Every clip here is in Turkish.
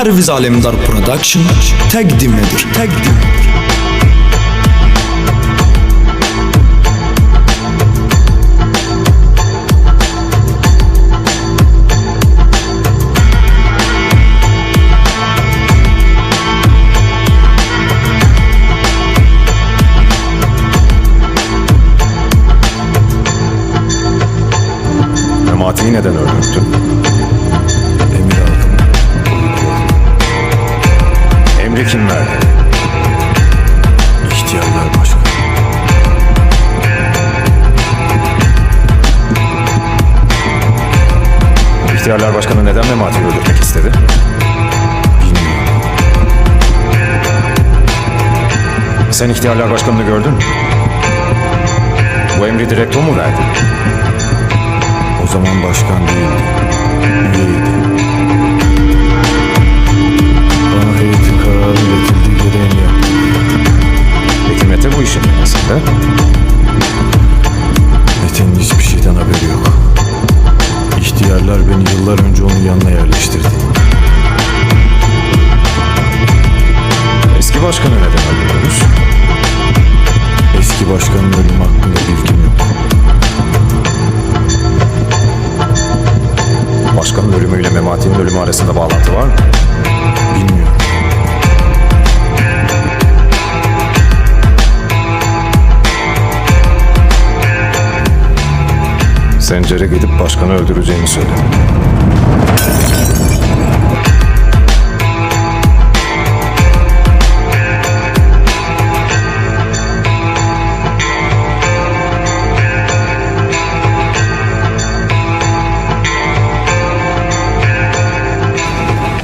Perviz Alemdar Production təqdim edir. Təqdim edir. Memati'yi neden öldürttün? İhtiyarlar Başkanı neden Memati'yi öldürtmek istedi? Bilmiyorum. Sen İhtiyarlar Başkanı'nı gördün mü? Bu emri direkt o mu verdi? O zaman başkan değildi. Üyeydi. Bana heyetin kararı iletildi gereğini yaptım. Peki Mete bu işin neresinde? Yıllar önce onun yanına yerleştirdi. Eski başkanı neden öldürdünüz? Eski başkanın ölümü hakkında bilgim yok. Başkanın ölümüyle Memati'nin ölümü arasında bağlantı var mı? Sencer'e gidip başkanı öldüreceğini söyledi.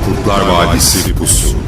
Kurtlar Vadisi Pusu